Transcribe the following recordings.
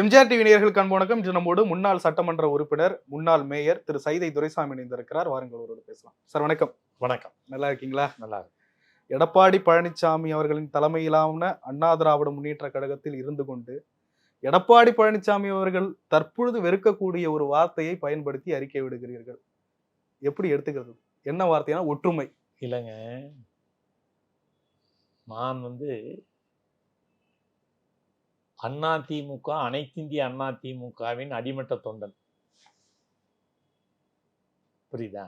MGR TV நேயர்களுக்கு அன்பு வணக்கம். இன்று நம்மோடு முன்னாள் சட்டமன்ற உறுப்பினர் முன்னாள் மேயர் திரு. சைதை துரைசாமி இணைந்திருக்கிறார். வாருங்கள் அவரோடு பேசலாம். சார் வணக்கம். வணக்கம். நல்லா இருக்கீங்களா? நல்லா இருக்கு எடப்பாடி பழனிசாமி அவர்களின் தலைமையிலான அண்ணா திராவிட முன்னேற்ற கழகத்தில் இருந்து கொண்டு எடப்பாடி பழனிசாமி அவர்கள் தற்பொழுது வெறுக்கக்கூடிய ஒரு வார்த்தையை பயன்படுத்தி அறிக்கை விடுகிறீர்கள். எப்படி எடுத்துக்கிறது? என்ன வார்த்தைனா ஒற்றுமை. இல்லைங்க. நான் வந்து அண்ணா திமுக அனைத்திந்திய அண்ணா திமுகவின் அடிமட்ட தொண்டன். புரியுதா?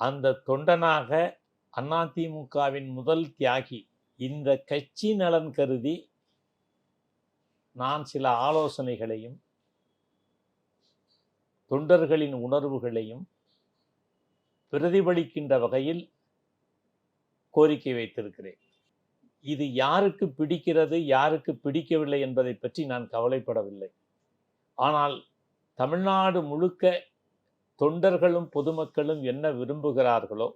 அந்த தொண்டனாக அண்ணா திமுகவின் முதல் தியாகி. இந்த கட்சி நலன் கருதி நான் சில ஆலோசனைகளையும் தொண்டர்களின் உணர்வுகளையும் பிரதிபலிக்கின்ற வகையில் கோரிக்கை வைத்திருக்கிறேன். இது யாருக்கு பிடிக்கிறது யாருக்கு பிடிக்கவில்லை என்பதை பற்றி நான் கவலைப்படவில்லை ஆனால் தமிழ்நாடு முழுக்க தொண்டர்களும் பொதுமக்களும் என்ன விரும்புகிறார்களோ.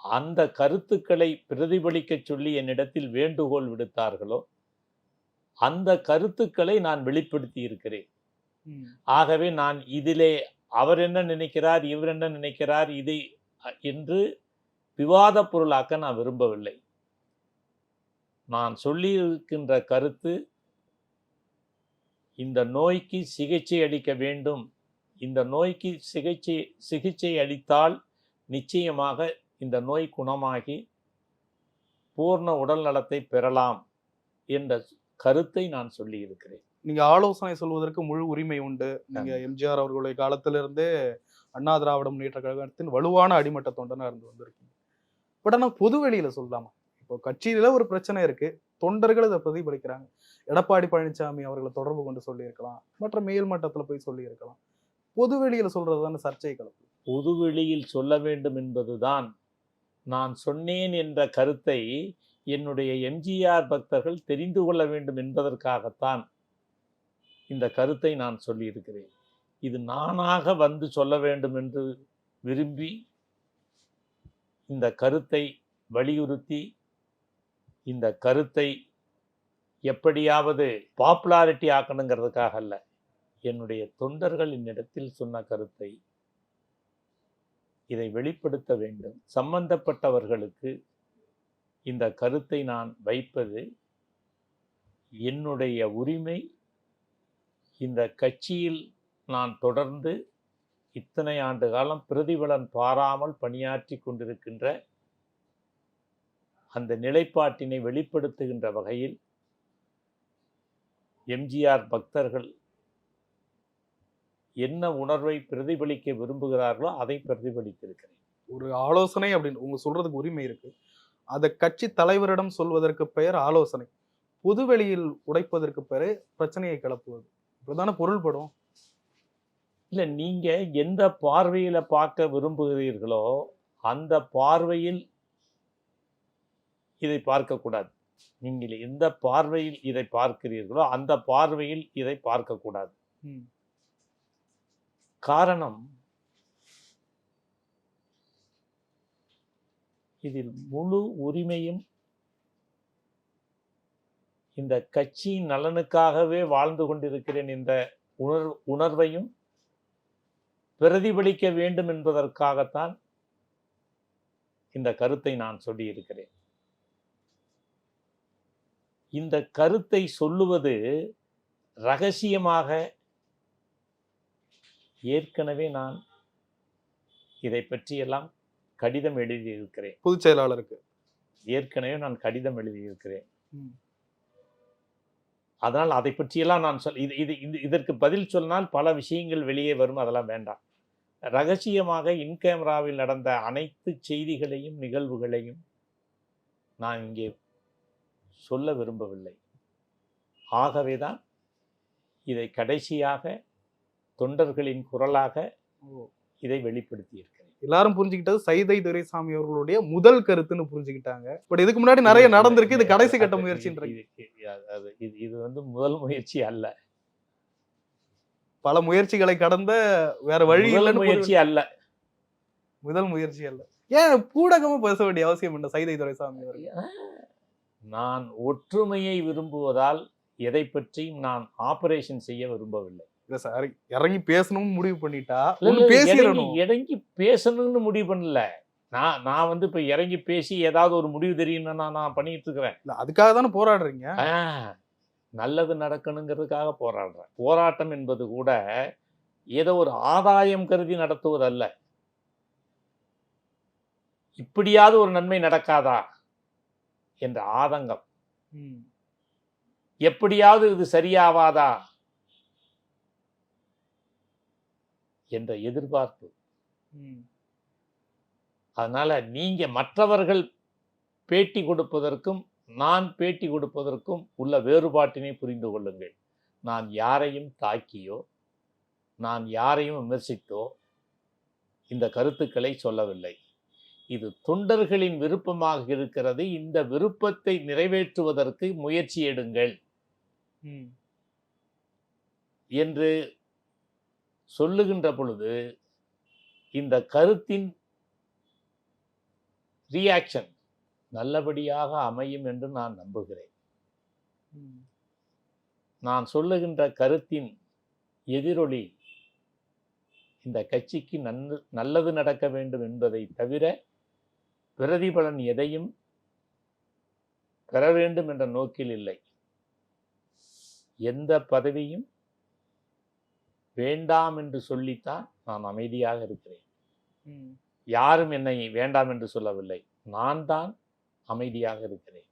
அந்த கருத்துக்களை பிரதிபலிக்கச் சொல்லி என்னிடத்தில் வேண்டுகோள் விடுத்தார்களோ அந்த கருத்துக்களை நான் வெளிப்படுத்தி இருக்கிறேன். ஆகவே நான் இதிலே அவர் என்ன நினைக்கிறார் இவர் என்ன நினைக்கிறார் இதை என்று விவாத பொருளாக்க நான் விரும்பவில்லை நான் சொல்லியிருக்கின்ற கருத்து இந்த நோய்க்கு சிகிச்சை அளிக்க வேண்டும். இந்த நோய்க்கு சிகிச்சை சிகிச்சை அளித்தால் நிச்சயமாக இந்த நோய் குணமாகி பூர்ண உடல் நலத்தை பெறலாம் என்ற கருத்தை நான் சொல்லியிருக்கிறேன். நீங்க ஆலோசனை சொல்வதற்கு முழு உரிமை உண்டு. நீங்க எம்ஜிஆர் அவர்களுடைய காலத்திலிருந்தே அண்ணா திராவிட முன்னேற்ற கழகத்தின் வலுவான அடிமட்ட தொண்டனா இருந்து வந்திருக்கீங்க. பட் ஆனா பொது வெளியில சொல்லலாமா? இப்போ கட்சியில ஒரு பிரச்சனை இருக்கு. தொண்டர்கள் அதை பிரதிபலிக்கிறாங்க. எடப்பாடி பழனிசாமி அவர்களை தொடர்பு கொண்டு சொல்லியிருக்கலாம். மற்ற மேல் மட்டத்தில் போய் சொல்லியிருக்கலாம். பொதுவெளியில் சொல்றது தானே சர்ச்சை கலப்பு. பொதுவெளியில் சொல்ல வேண்டும் என்பதுதான் நான் சொன்னேன் என்ற கருத்தை என்னுடைய எம்ஜிஆர் பக்தர்கள் தெரிந்து கொள்ள வேண்டும் என்பதற்காகத்தான் இந்த கருத்தை நான் சொல்லியிருக்கிறேன். இது நானாக வந்து சொல்ல வேண்டும் என்று விரும்பி இந்த கருத்தை வலியுறுத்தி இந்த கருத்தை எப்படியாவது பாப்புலாரிட்டி ஆக்கணுங்கிறதுக்காக அல்ல. என்னுடைய தொண்டர்கள் என்னிடத்தில் சொன்ன கருத்தை இதை வெளிப்படுத்த வேண்டும். சம்பந்தப்பட்டவர்களுக்கு இந்த கருத்தை நான் வைப்பது என்னுடைய உரிமை. இந்த கட்சியில் நான் தொடர்ந்து இத்தனை ஆண்டு காலம் பிரதிபலன் பாராமல் பணியாற்றி கொண்டிருக்கின்ற அந்த நிலைப்பாட்டினை வெளிப்படுத்துகின்ற வகையில் எம்ஜிஆர் பக்தர்கள் என்ன உணர்வை பிரதிபலிக்க விரும்புகிறார்களோ அதை பிரதிபலித்திருக்கிறேன். ஒரு ஆலோசனை அப்படின்னு உங்க சொல்றதுக்கு உரிமை இருக்கு. அதை கட்சி தலைவரிடம் சொல்வதற்கு பெயர் ஆலோசனை. பொது வெளியில் உடைப்பதற்கு பெயர் பிரச்சனையை கிளப்புவது. இப்படிதானே பொருள்படும்? இல்லை நீங்க எந்த பார்வையில பார்க்க விரும்புகிறீர்களோ அந்த பார்வையில் இதை பார்க்கக்கூடாது. நீங்கள் எந்த பார்வையில் இதை பார்க்கிறீர்களோ அந்த பார்வையில் இதை பார்க்கக்கூடாது. காரணம் இதில் முழு உரிமையும் இந்த கட்சியின் நலனுக்காகவே வாழ்ந்து கொண்டிருக்கிறேன் என்ற உணர் உணர்வையும் பிரதிபலிக்க வேண்டும் என்பதற்காகத்தான் இந்த கருத்தை நான் சொல்லியிருக்கிறேன். இந்த கருத்தை சொல்லுவது ரகசியமாக ஏற்கனவே நான் இதை பற்றியெல்லாம் கடிதம் எழுதியிருக்கிறேன். பொதுச் செயலாளருக்கு. ஏற்கனவே நான் கடிதம் எழுதியிருக்கிறேன். அதனால் அதை பற்றியெல்லாம் நான் சொல் இது இது இது இதற்கு பதில் சொன்னால் பல விஷயங்கள் வெளியே வரும் அதெல்லாம் வேண்டாம். ரகசியமாக இன் கேமராவில் நடந்த அனைத்து செய்திகளையும் நிகழ்வுகளையும் நான் இங்கே சொல்ல விரும்பவில்லை. ஆகவேதான் இதை கடைசியாக தொண்டர்களின் குரலாக. இதை வெளிப்படுத்தியிருக்கிறேன். எல்லாரும் புரிஞ்சுக்கிட்டது சைதை துரைசாமி அவர்களுடைய முதல் கருத்துன்னு புரிஞ்சுக்கிட்டாங்க. பட் இதுக்கு முன்னாடி நிறைய நடந்திருக்கு இது கடைசி கட்ட முயற்சின்றது இது- இது- வந்து முதல் முயற்சி அல்ல. பல முயற்சிகளை கடந்த வேற வழி இல்லைன்னு முயற்சி அல்ல. முதல் முயற்சி அல்ல. ஏன் பூடகமா பேச வேண்டிய அவசியம் என்ன சைதை துரைசாமி அவர்கள்? நான் ஒற்றுமையை விரும்புவதால் எதை பற்றியும் நான் ஆபரேஷன் செய்ய விரும்பவில்லை. இல்ல சார் இறங்கி பேசணும்னு முடிவு பண்ணிட்டா? பேசிடணும். இறங்கி பேசணும்னு முடிவு பண்ணல. நான் நான் வந்து இப்ப இறங்கி பேசி ஏதாவது ஒரு முடிவு தெரியும்னு நான் நான் பண்ணிட்டு இருக்கிறேன். இல்ல அதுக்காக தானே போராடுறீங்க? நல்லது நடக்கணுங்கிறதுக்காக போராடுறேன். போராட்டம் என்பது கூட ஏதோ ஒரு ஆதாயம் கருதி நடத்துவதல்ல. இப்படியாவது ஒரு நன்மை நடக்காதா? என்ற ஆதங்கம். எப்படியாவது இது சரியாவாதா? என்ற எதிர்பார்ப்பு. அதனால நீங்க மற்றவர்கள் பேட்டி கொடுப்பதற்கும் நான் பேட்டி கொடுப்பதற்கும் உள்ள வேறுபாட்டினை புரிந்து கொள்ளுங்கள். நான் யாரையும் தாக்கியோ நான் யாரையும் விமர்சித்தோ இந்த கருத்துக்களை சொல்லவில்லை. இது தொண்டர்களின் விருப்பமாக இருக்கிறது இந்த விருப்பத்தை நிறைவேற்றுவதற்கு முயற்சி எடுங்கள். என்று சொல்லுகின்ற பொழுது இந்த கருத்தின் ரியாக்ஷன் நல்லபடியாக அமையும் என்று நான் நம்புகிறேன். நான் சொல்லுகின்ற கருத்தின் எதிரொலி இந்த கட்சிக்கு நன்னு நல்லது நடக்க வேண்டும் என்பதை தவிர பிரதிபலன் எதையும் பெற வேண்டும் என்ற நோக்கில் இல்லை. எந்த பதவியும் வேண்டாம் என்று சொல்லித்தான் நான் அமைதியாக இருக்கிறேன். யாரும் என்னை வேண்டாம் என்று சொல்லவில்லை. நான் தான் அமைதியாக இருக்கிறேன்.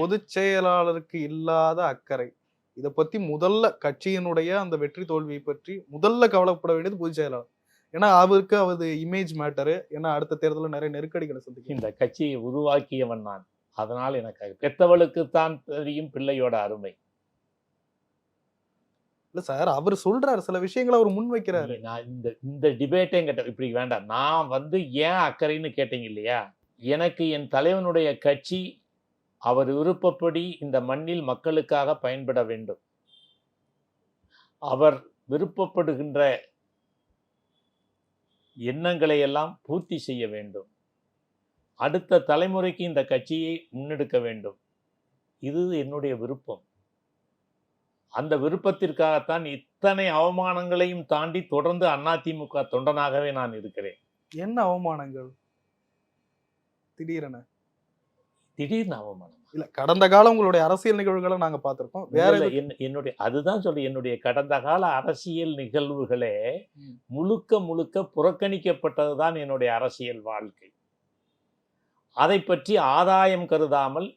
பொதுச் செயலாளருக்கு இல்லாத அக்கறை. இத பத்தி முதல்ல கட்சியினுடைய அந்த வெற்றி தோல்வியை பற்றி முதல்ல கவலைப்பட வேண்டியது பொதுச் செயலாளர். ஏன்னா அவருக்கு அவரது இமேஜ் மேட்டரு ஏன்னா அடுத்த தேர்தலில் நிறைய நெருக்கடிகளை சந்திக்கும். இந்த கட்சியை உருவாக்கியவன் நான். அதனால் எனக்கு பெத்தவளுக்குத்தான் தெரியும் பிள்ளையோட அருமை. இல்ல சார் அவர் சொல்றாரு சில விஷயங்களை அவர் முன் வைக்கிறாரு. நீ- நான் இந்த இந்த டிபேட்டே கேட்ட இப்படி வேண்டாம். நான் வந்து ஏன் அக்கறைன்னு கேட்டீங்க இல்லையா? எனக்கு என் தலைவனுடைய கட்சி அவர் விருப்பப்படி இந்த மண்ணில் மக்களுக்காக பயன்பட வேண்டும். அவர் விருப்பப்படுகின்ற எண்ணங்களை எல்லாம் பூர்த்தி செய்ய வேண்டும். அடுத்த தலைமுறைக்கு இந்த கட்சியை முன்னெடுக்க வேண்டும். இது என்னுடைய விருப்பம். அந்த விருப்பத்திற்காகத்தான் இத்தனை அவமானங்களையும் தாண்டி தொடர்ந்து அதிமுக தொண்டனாகவே நான் இருக்கிறேன். என்ன அவமானங்கள்? திடீரென. திடீர்னு அவமானம் இல்ல கடந்த காலம் உங்களுடைய அரசியல் நிகழ்வுகளை நாங்க பார்த்திருக்கோம். வேற என்னுடைய அதுதான் சொல்லி என்னுடைய கடந்த கால அரசியல் நிகழ்வுகளே. முழுக்க முழுக்க புறக்கணிக்கப்பட்டதுதான் என்னுடைய அரசியல் வாழ்க்கை. அதை பற்றி ஆதாயம் கருதாமல்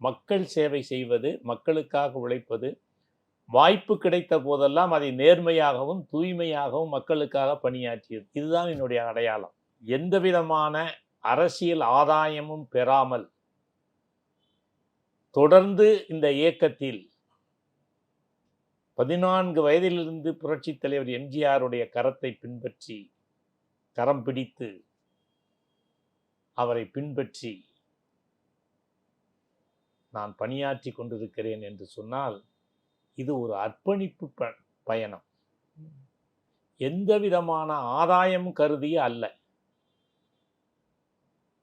மக்கள் சேவை செய்வது மக்களுக்காக உழைப்பது வாய்ப்பு கிடைத்த போதெல்லாம் அதை நேர்மையாகவும் தூய்மையாகவும் மக்களுக்காக பணியாற்றியது. இதுதான் என்னுடைய அடையாளம். எந்த விதமான அரசியல் ஆதாயமும் பெறாமல் தொடர்ந்து இந்த இயக்கத்தில் பதினான்கு வயதிலிருந்து புரட்சித் தலைவர் எம்ஜிஆருடைய கரத்தை பின்பற்றி கரம் பிடித்து அவரை பின்பற்றி நான் பணியாற்றி கொண்டிருக்கிறேன் என்று சொன்னால் இது ஒரு அர்ப்பணிப்பு ப பயணம். எந்த விதமான ஆதாயமும் கருதி அல்ல.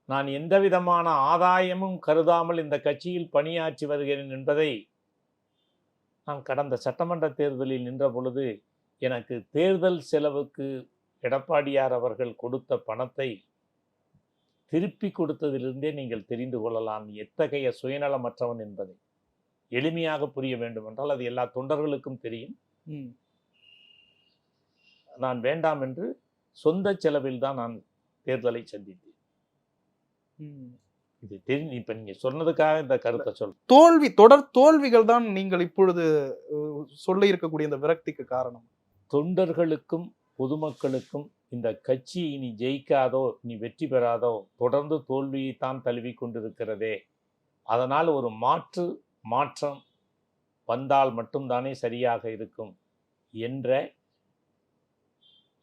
நான் எந்த விதமான ஆதாயமும் கருதாமல் இந்த கட்சியில் பணியாற்றி வருகிறேன் என்பதை நான் கடந்த சட்டமன்ற தேர்தலில் நின்ற பொழுது எனக்கு தேர்தல் செலவுக்கு எடப்பாடியார் அவர்கள் கொடுத்த பணத்தை திருப்பி கொடுத்ததிலிருந்தே நீங்கள் தெரிந்து கொள்ளலாம் எத்தகைய சுயநலமற்றவன் என்பதை எளிமையாக புரிய வேண்டும் என்றால் அது எல்லா தொண்டர்களுக்கும் தெரியும். நான் வேண்டாம் என்று சொந்த செலவில் தான் நான் தேர்தலை சந்தித்தேன். இது தெரிஞ்சு இப்ப நீங்க சொன்னதுக்காக இந்த கருத்தை சொல் தோல்வி தொடர் தோல்விகள் தான் நீங்கள் இப்பொழுது சொல்ல இருக்கக்கூடிய இந்த விரக்திக்கு காரணம். தொண்டர்களுக்கும் பொதுமக்களுக்கும் இந்த கட்சி இனி ஜெயிக்காதோ இனி வெற்றி பெறாதோ தொடர்ந்து தோல்வியைத்தான் தழுவி கொண்டிருக்கிறதே. அதனால் ஒரு மாற்று மாற்றம் வந்தால் மட்டும்தானே சரியாக இருக்கும் என்ற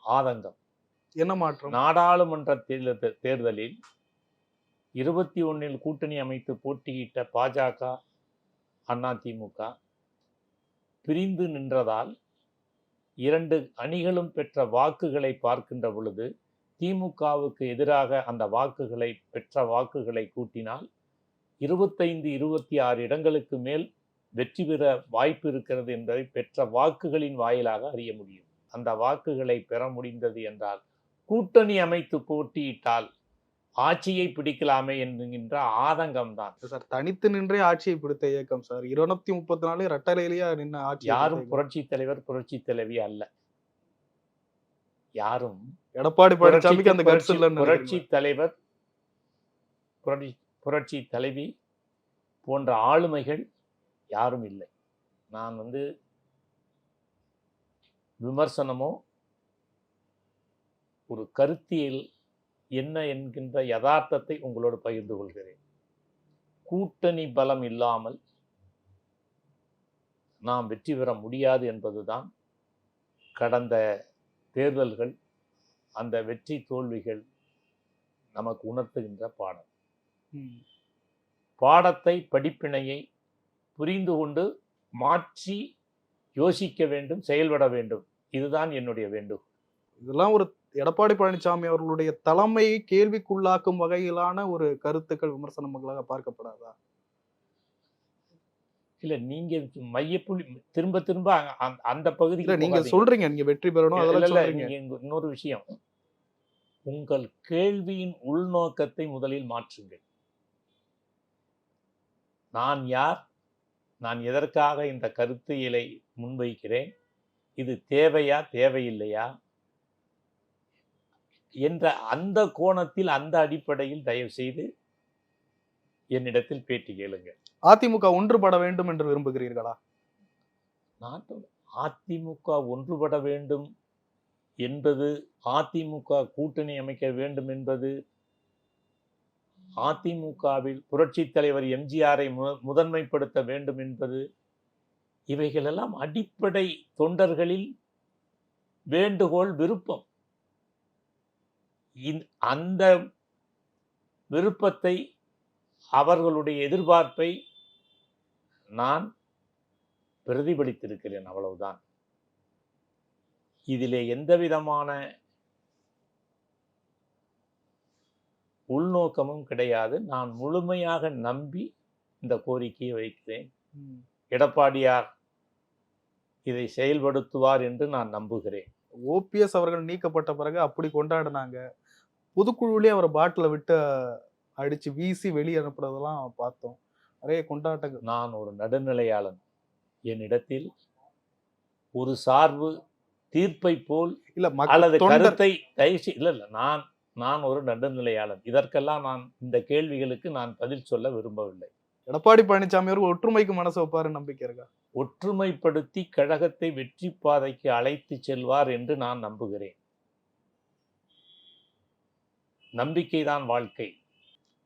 ஆதங்கம். என்ன மாற்றம்? நாடாளுமன்ற தேர்தல் தேர்தலில் இருபத்தி ஒன்றில் கூட்டணி அமைத்து போட்டியிட்ட பாஜக அதிமுக பிரிந்து நின்றதால் இரண்டு அணிகளும் பெற்ற வாக்குகளை பார்க்கின்ற பொழுது திமுகவுக்கு எதிராக அந்த வாக்குகளை பெற்ற வாக்குகளை கூட்டினால் இருபத்தைந்து இருபத்தி ஆறு இடங்களுக்கு மேல் வெற்றி பெற வாய்ப்பு இருக்கிறது என்பதை பெற்ற வாக்குகளின் வாயிலாக அறிய முடியும். அந்த வாக்குகளை பெற முடிந்தது என்றால் கூட்டணி அமைத்து போட்டியிட்டால் ஆட்சியை பிடிக்கலாமே என்கின்ற ஆதங்கம்தான். சார் தனித்து நின்றே ஆட்சியை பிடித்த இயக்கம் சார். இருநூத்தி முப்பத்தி நாலு ரெட்டலையிலேயே நின்று ஆட்சி யாரும் புரட்சி தலைவர் புரட்சி தலைவி அல்ல. யாரும் எடப்பாடி பழனிசாமிக்கு அந்த புரட்சி-? தலைவர் புரட்சி புரட்சி தலைவி போன்ற ஆளுமைகள் யாரும் இல்லை. நான் வந்து விமர்சனமோ ஒரு கருத்தியல் என்ன என்கின்ற யதார்த்தத்தை உங்களோடு பகிர்ந்து கொள்கிறேன். கூட்டணி பலம் இல்லாமல் நாம் வெற்றி பெற முடியாது என்பதுதான் கடந்த தேர்தல்கள் அந்த வெற்றி தோல்விகள் நமக்கு உணர்த்துகின்ற பாடம். பாடத்தை படிப்பினையை புரிந்து கொண்டு மாற்றி யோசிக்க வேண்டும் செயல்பட வேண்டும். இதுதான் என்னுடைய வேண்டும் இதெல்லாம் ஒரு எடப்பாடி பழனிசாமி அவர்களுடைய தலைமையை கேள்விக்குள்ளாக்கும் வகையிலான ஒரு கருத்துக்கள் விமர்சனங்களாக பார்க்கப்படாதா இல்ல நீங்க மையப்புள்ளி திரும்ப திரும்ப அந்த- இல்ல நீங்க. சொல்றீங்க நீங்க வெற்றி பெறணும் அதெல்லாம் இன்னொரு விஷயம். உங்கள் கேள்வியின் உள்நோக்கத்தை முதலில் மாற்றுங்கள். நான் யார்? நான் எதற்காக இந்த கருத்தியலை முன்வைக்கிறேன்? இது தேவையா தேவையில்லையா? என்ற அந்த கோணத்தில் அந்த அடிப்படையில் தயவு செய்து என்னிடத்தில் பேட்டி கேளுங்க அதிமுக ஒன்றுபட வேண்டும் என்று விரும்புகிறீர்களா? நாட்டு அதிமுக ஒன்றுபட வேண்டும் என்பது அதிமுக கூட்டணி அமைக்க வேண்டும் என்பது அதிமுகவில் புரட்சித் தலைவர் எம்ஜிஆரை முதன்மைப்படுத்த வேண்டும் என்பது இவைகளெல்லாம் அடிப்படை தொண்டர்களில் வேண்டுகோள் விருப்பம். அந்த விருப்பத்தை அவர்களுடைய எதிர்பார்ப்பை நான் பிரதிபலித்திருக்கிறேன் அவ்வளவுதான். இதிலே எந்த விதமான உள்நோக்கமும் கிடையாது. நான் முழுமையாக நம்பி இந்த கோரிக்கையை வைக்கிறேன். எடப்பாடியார் இதை செயல்படுத்துவார் என்று நான் நம்புகிறேன். ஓபிஎஸ் அவர்கள் நீக்கப்பட்ட பிறகு அப்படி கொண்டாடினாங்க. பொதுக்குழுவிலே அவரை பாட்டில விட்டு அடிச்சு வீசி வெளியே அனுப்புறதெல்லாம் பார்த்தோம். நிறைய கொண்டாட்டங்கள். நான் ஒரு நடுநிலையாளன். என்னிடத்தில் ஒரு சார்பு தீர்ப்பை போல் இல்ல அல்லது கருத்தை தயவுசெய்து இல்ல இல்ல நான் நான் ஒரு நடுநிலையாளன். இதற்கெல்லாம் நான் இந்த கேள்விகளுக்கு நான் பதில் சொல்ல விரும்பவில்லை. எடப்பாடி பழனிசாமி அவர்கள் ஒற்றுமைக்கு மனசு வைப்பாரு நம்பிக்கை இருக்கா? ஒற்றுமைப்படுத்தி கழகத்தை வெற்றி பாதைக்கு அழைத்து செல்வார் என்று நான் நம்புகிறேன். நம்பிக்கைதான் வாழ்க்கை.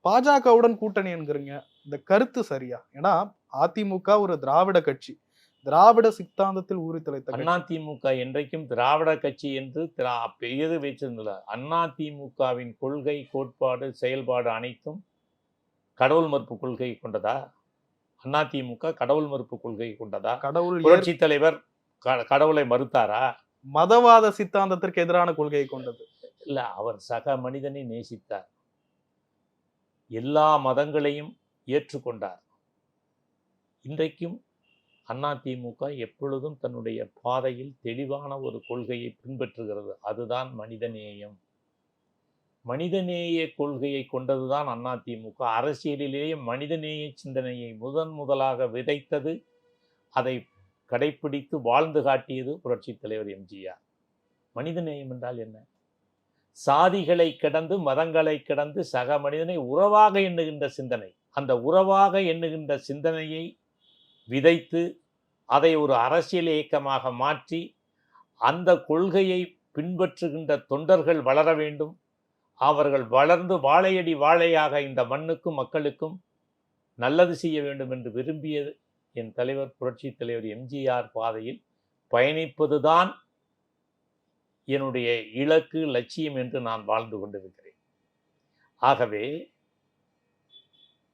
பாஜகவுடன் கூட்டணி என்கிறீங்க இந்த கருத்து சரியா? ஏன்னா அதிமுக ஒரு திராவிட கட்சி. திராவிட சித்தாந்தத்தில் ஊறி தலைத்த கட்சி. அதிமுக என்றைக்கும் திராவிட கட்சி என்று திரா பெயர் வைச்சிருந்தல அதிமுகவின் கொள்கை கோட்பாடு செயல்பாடு அனைத்தும் கடவுள் மறுப்பு கொள்கை கொண்டதா? அதிமுக கடவுள் மறுப்பு கொள்கை கொண்டதா? கடவுள் புரட்சி தலைவர் கடவுளை மறுத்தாரா? மதவாத சித்தாந்தத்திற்கு எதிரான கொள்கையை கொண்டது. இல்ல அவர் சக மனிதனை நேசித்தார். எல்லா மதங்களையும் ஏற்றுக்கொண்டார். இன்றைக்கும் அதிமுக எப்பொழுதும் தன்னுடைய பாதையில் தெளிவான ஒரு கொள்கையை பின்பற்றுகிறது. அதுதான் மனிதநேயம். மனிதநேய கொள்கையை கொண்டதுதான் அதிமுக அரசியலிலேயே மனிதநேய சிந்தனையை முதன் முதலாக விதைத்தது அதை கடைப்பிடித்து வாழ்ந்து காட்டியது புரட்சித் தலைவர் எம்ஜிஆர் மனிதநேயம் என்றால் என்ன? சாதிகளை கடந்து மதங்களை கடந்து சக மனிதனை உறவாக எண்ணுகின்ற சிந்தனை. அந்த உறவாக எண்ணுகின்ற சிந்தனையை விதைத்து அதை ஒரு அரசியல் இயக்கமாக மாற்றி அந்த கொள்கையை பின்பற்றுகின்ற தொண்டர்கள் வளர வேண்டும். அவர்கள் வளர்ந்து வாழையடி வாழையாக இந்த மண்ணுக்கும் மக்களுக்கும் நல்லது செய்ய வேண்டும் என்று விரும்பியது என் தலைவர் புரட்சி தலைவர் எம்ஜிஆர் பாதையில் பயணிப்பதுதான் என்னுடைய இலக்கு லட்சியம் என்று நான் வாழ்ந்து கொண்டிருக்கிறேன். ஆகவே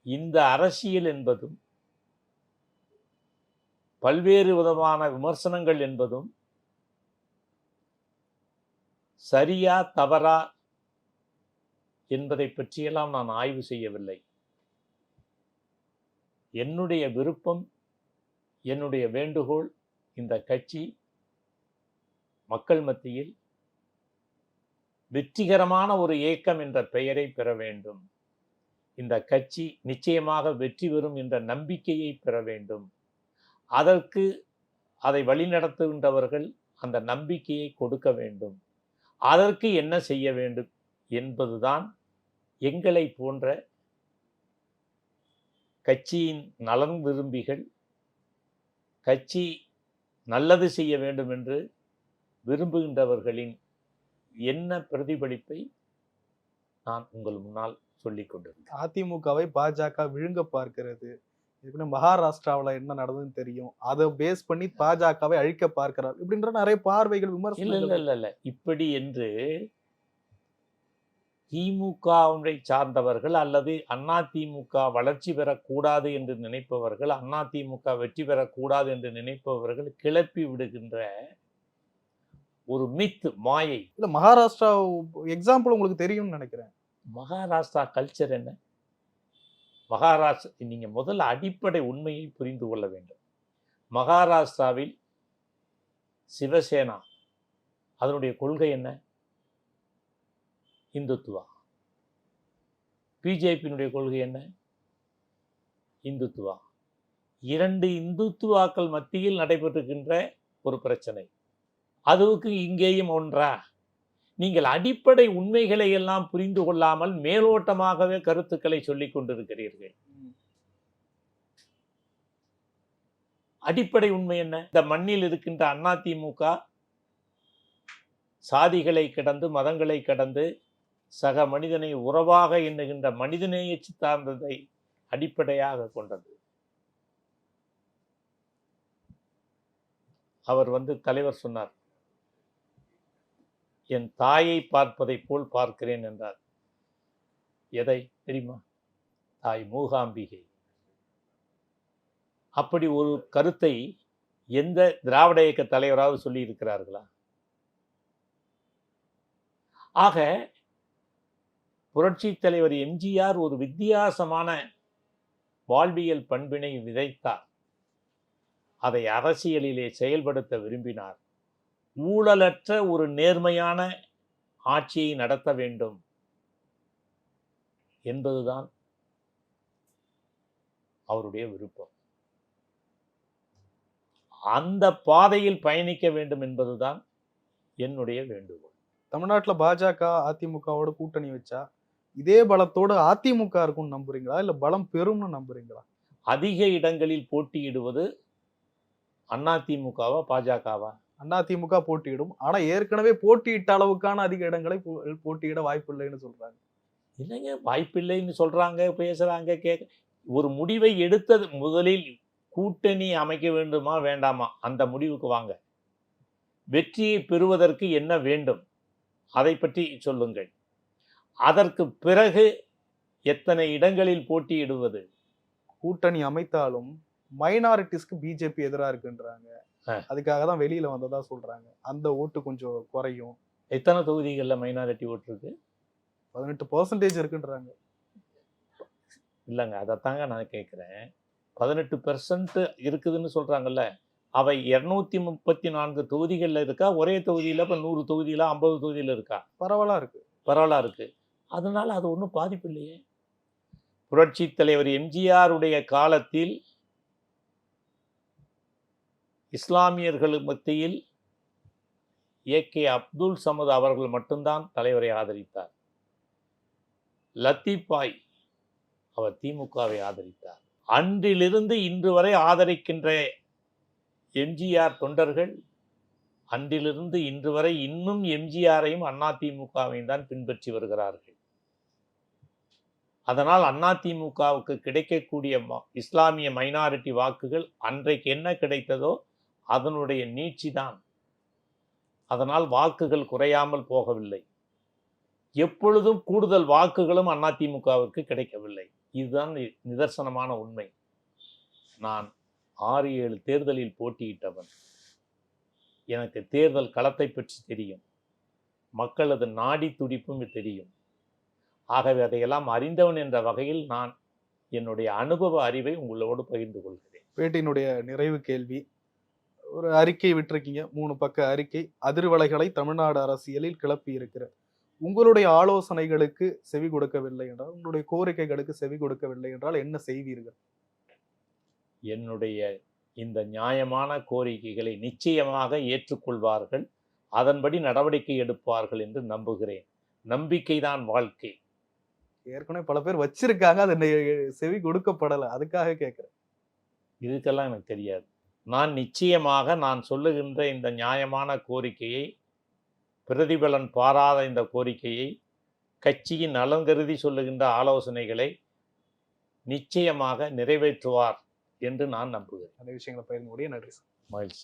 இந்த அரசியல் என்பதும் பல்வேறு விதமான விமர்சனங்கள் என்பதும் சரியா தவறா என்பதை பற்றியெல்லாம் நான் ஆய்வு செய்யவில்லை. என்னுடைய விருப்பம் என்னுடைய வேண்டுகோள் இந்த கட்சி மக்கள் மத்தியில் வெற்றிகரமான ஒரு இயக்கம் என்ற பெயரை பெற வேண்டும். இந்த கட்சி நிச்சயமாக வெற்றி பெறும் என்ற நம்பிக்கையை பெற வேண்டும். அதற்கு அதை வழிநடத்துகின்றவர்கள் அந்த நம்பிக்கையை கொடுக்க வேண்டும். அதற்கு என்ன செய்ய வேண்டும் என்பதுதான் எங்களை போன்ற கட்சியின் நலன் விரும்பிகள் கட்சி நல்லது செய்ய வேண்டும் என்று விரும்புகின்றவர்களின் என்ன பிரதிபலிப்பை நான் உங்கள் முன்னால் சொல்லிக் கொண்டிருக்கிறேன்? அதிமுகவை பாஜக விழுங்க பார்க்கிறது. மகாராஷ்டிராவுல என்ன நடந்ததுன்னு தெரியும். அதை பேஸ் பண்ணி பாஜகவை அழிக்க பார்க்கிறார் இப்படின்ற நிறைய பார்வைகள் இல்ல இல்ல இல்ல. இப்படி என்று திமுகவை சார்ந்தவர்கள் அல்லது அண்ணா திமுக வளர்ச்சி பெறக்கூடாது என்று நினைப்பவர்கள் அண்ணா திமுக வெற்றி பெறக்கூடாது என்று நினைப்பவர்கள் கிளப்பி விடுகின்ற ஒரு மித் மாயை. இல்ல மகாராஷ்டிரா எக்ஸாம்பிள் உங்களுக்கு தெரியும்னு நினைக்கிறேன். மகாராஷ்டிரா கல்ச்சர் என்ன? மகாராஷ்டிரா நீங்க முதல்ல அடிப்படை உண்மையை புரிந்து கொள்ள வேண்டும். மகாராஷ்டிராவில் சிவசேனா அதனுடைய கொள்கை என்ன? இந்துத்துவா. பிஜேபியினுடைய கொள்கை என்ன? இந்துத்துவா. இரண்டு இந்துத்துவாக்கள் மத்தியில் நடைபெறுகின்ற ஒரு பிரச்சனை. அதுவுக்கு இங்கேயும் ஒன்றா? நீங்கள் அடிப்படை உண்மைகளை எல்லாம் புரிந்து கொள்ளாமல் மேலோட்டமாகவே கருத்துக்களை சொல்லிக் கொண்டிருக்கிறீர்கள். அடிப்படை உண்மை என்ன? இந்த மண்ணில் இருக்கின்ற அதிமுக சாதிகளை கடந்து மதங்களை கடந்து சக மனிதனை உறவாக எண்ணுகின்ற மனிதநேய சித்தாந்தத்தை அடிப்படையாக கொண்டது. அவர் வந்து தலைவர் சொன்னார் என் தாயை பார்ப்பதை போல் பார்க்கிறேன் என்றார். எதை தெரியுமா? தாய் மூகாம்பிகை. அப்படி ஒரு கருத்தை எந்த திராவிட இயக்க தலைவராவது சொல்லி இருக்கிறார்களா ஆக புரட்சி தலைவர் எம்ஜிஆர் ஒரு வித்தியாசமான வாழ்வியல் பண்பினை விதைத்தார். அதை அரசியலிலே செயல்படுத்த விரும்பினார். ஊழலற்ற ஒரு நேர்மையான ஆட்சியை நடத்த வேண்டும் என்பதுதான் அவருடைய விருப்பம். அந்த பாதையில் பயணிக்க வேண்டும் என்பதுதான் என்னுடைய வேண்டுகோள். தமிழ்நாட்டுல பாஜக அதிமுகவோட கூட்டணி வச்சா இதே பலத்தோட அதிமுக இருக்கும்னு நம்புறீங்களா? இல்ல பலம் பெறும்னு நம்புறீங்களா? அதிக இடங்களில் போட்டியிடுவது அதிமுகவா பாஜகவா? அதிமுக போட்டியிடும். ஆனா ஏற்கனவே போட்டியிட்ட அளவுக்கான அதிக இடங்களை போட்டியிட வாய்ப்பு இல்லைன்னு சொல்றாங்க. இல்லைங்க வாய்ப்பில்லைன்னு சொல்றாங்க பேசுறாங்க கேட்க ஒரு முடிவை எடுத்தது முதலில் கூட்டணி அமைக்க வேண்டுமா வேண்டாமா? அந்த முடிவுக்கு வாங்க. வெற்றியை பெறுவதற்கு என்ன வேண்டும்? அதை பற்றி சொல்லுங்கள். அதற்கு பிறகு எத்தனை இடங்களில் போட்டியிடுவது? கூட்டணி அமைத்தாலும் மைனாரிட்டிஸ்க்கு பிஜேபி எதிரா இருக்குன்றாங்க. அதுக்காக தான் வெளியில வந்ததா சொல்றாங்க. அந்த ஓட்டு கொஞ்சம் குறையும். எத்தனை தொகுதிகளில் மைனாரிட்டி ஓட்டு இருக்கு? பதினெட்டு பர்சன்டேஜ் இருக்குன்றாங்க. இல்லைங்க அதைத்தாங்க நான் கேட்குறேன் பதினெட்டு பெர்சன்ட் இருக்குதுன்னு சொல்கிறாங்கல்ல அவை இரநூத்தி முப்பத்தி நான்கு தொகுதிகளில் இருக்கா? ஒரே தொகுதியில் இப்போ நூறு தொகுதியில் ஐம்பது தொகுதியில் இருக்கா? பரவலா இருக்கு. பரவலா இருக்கு. அதனால அது ஒன்றும் பாதிப்பு இல்லையே. புரட்சி தலைவர் எம்ஜிஆருடைய காலத்தில் இஸ்லாமியர்கள் மத்தியில் ஏ கே அப்துல் சமது அவர்கள் மட்டும்தான் தலைவரை ஆதரித்தார். லத்தீப்பாய் அவர் திமுகவை ஆதரித்தார். அன்றிலிருந்து இன்று வரை ஆதரிக்கின்ற எம்ஜிஆர் தொண்டர்கள் அன்றிலிருந்து இன்று வரை இன்னும் எம்ஜிஆரையும் அதிமுகவையும் தான் பின்பற்றி வருகிறார்கள். அதனால் அதிமுகவுக்கு கிடைக்கக்கூடிய ம- இஸ்லாமிய மைனாரிட்டி வாக்குகள் அன்றைக்கு என்ன கிடைத்ததோ அதனுடைய நீட்சி தான் அதனால் வாக்குகள் குறையாமல் போகவில்லை. எப்பொழுதும் கூடுதல் வாக்குகளும் அதிமுகவிற்கு கிடைக்கவில்லை. இதுதான் நிதர்சனமான உண்மை. நான் ஆறு ஏழு தேர்தலில் போட்டியிட்டவன். எனக்கு தேர்தல் களத்தை பற்றி தெரியும். மக்களது நாடி துடிப்பும் தெரியும். ஆகவே அதையெல்லாம் அறிந்தவன் என்ற வகையில் நான் என்னுடைய அனுபவ அறிவை உங்களோடு பகிர்ந்து கொள்கிறேன். பேட்டியினுடைய நிறைவு கேள்வி. ஒரு அறிக்கை விட்டிருக்கீங்க. மூணு பக்க அறிக்கை. அதிர்வலைகளை தமிழ்நாடு அரசியலில் கிளப்பி இருக்கிறது. உங்களுடைய ஆலோசனைகளுக்கு செவி கொடுக்கவில்லை என்றால் உங்களுடைய கோரிக்கைகளுக்கு செவி கொடுக்கவில்லை என்றால் என்ன செய்வீர்கள்? என்னுடைய இந்த நியாயமான கோரிக்கைகளை நிச்சயமாக ஏற்றுக்கொள்வார்கள். அதன்படி நடவடிக்கை எடுப்பார்கள் என்று நம்புகிறேன். நம்பிக்கைதான் வாழ்க்கை. ஏற்கனவே பல பேர் வச்சிருக்காங்க. அது செவி கொடுக்கப்படலை. அதுக்காக கேட்கிறேன். இதுக்கெல்லாம் எனக்கு தெரியாது. நான் நிச்சயமாக நான் சொல்லுகின்ற இந்த நியாயமான கோரிக்கையை பிரதிபலன் பாராத இந்த கோரிக்கையை கட்சியின் நலன் கருதி சொல்லுகின்ற ஆலோசனைகளை நிச்சயமாக நிறைவேற்றுவார் என்று நான் நம்புகிறேன். அந்த விஷயங்களை பயிர்ந்து முடிய நன்றி மகிழ்ச்சி.